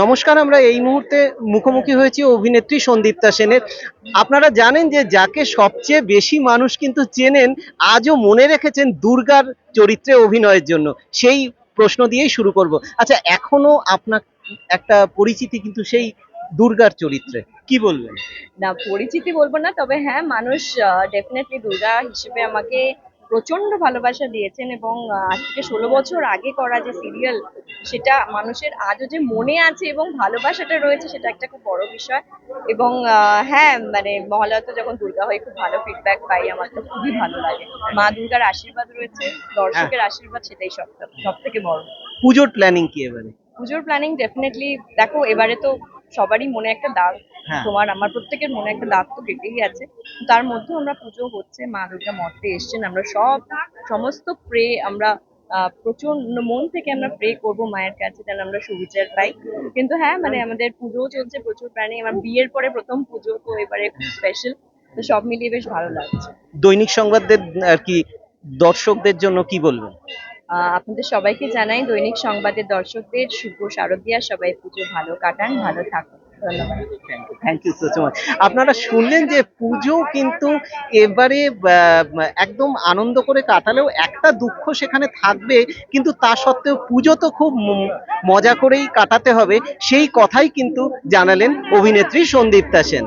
নমস্কার, আমরা এই মুহূর্তে মুখোমুখি হয়েছি অভিনেত্রী সন্দীপ্তা সেনের। আপনারা জানেন যে যাকে সবচেয়ে বেশি মানুষ কিন্তু চেনেন, আজও মনে রেখেছেন দুর্গার চরিত্রে অভিনয়ের জন্য। সেই প্রশ্ন দিয়েই শুরু করব। আচ্ছা এখনও আপনার একটা পরিচিতি কিন্তু সেই দুর্গার চরিত্রে। কি বলবেন? না, পরিচিতি বলব না, তবে হ্যাঁ মানুষ ডেফিনেটলি দুর্গা হিসেবে আমাকে প্রচণ্ড ভালোবাসা দিয়েছেন এবং আজ থেকে ষোলো বছর আগে করা যে সিরিয়াল সেটা মানুষের আজও যে মনে আছে এবং ভালোবাসাটা রয়েছে সেটা একটা খুব বড় বিষয়। এবং হ্যাঁ মানে মহালয়াতে যখন দুর্গা হয় খুব ভালো ফিডব্যাক পাই আমার তো খুবই ভালো লাগে। মা দুর্গার আশীর্বাদ রয়েছে দর্শকের আশীর্বাদ সেটাই সব সব থেকে বড়। পুজোর প্ল্যানিং কি এবারে? পুজোর প্ল্যানিং ডেফিনেটলি দেখো এবারে তো সবারই মনে একটা দাগ। হ্যাঁ। তোমার আমার প্রত্যেকের মনে একটা দাগ তো কেটেই আছে। তার মধ্যে আমরা পুজো হচ্ছে মা দুর্গা মঠে এসছেন। আমরা সব সমস্ত প্রে আমরা প্রচণ্ড মন থেকে আমরা প্রে করব মায়ের কাছে যেন আমরা সুবিচার পাই। কিন্তু হ্যাঁ মানে আমাদের পুজো চলছে প্রচুর প্রাণী। আমার বিয়ের পরে প্রথম পুজো তো এবারে স্পেশাল তো সব মিলিয়ে বেশ ভালো লাগছে। দৈনিক সংবাদদের আর কি দর্শকদের জন্য কি বলবেন? আপনাদের সবাইকে জানাই দৈনিক সংবাদের দর্শকদের শুভ শারদিয়া। সবাই পুজো ভালো কাটান, ভালো থাকুন। থ্যাংক ইউ আপনারা শুনলেন যে পুজো কিন্তু এবারে একদম আনন্দ করে কাটালেও একটা দুঃখ সেখানে থাকবে, কিন্তু তা সত্ত্বেও পুজো তো খুব মজা করেই কাটাতে হবে। সেই কথাই কিন্তু জানালেন অভিনেত্রী সন্দীপ্তা সেন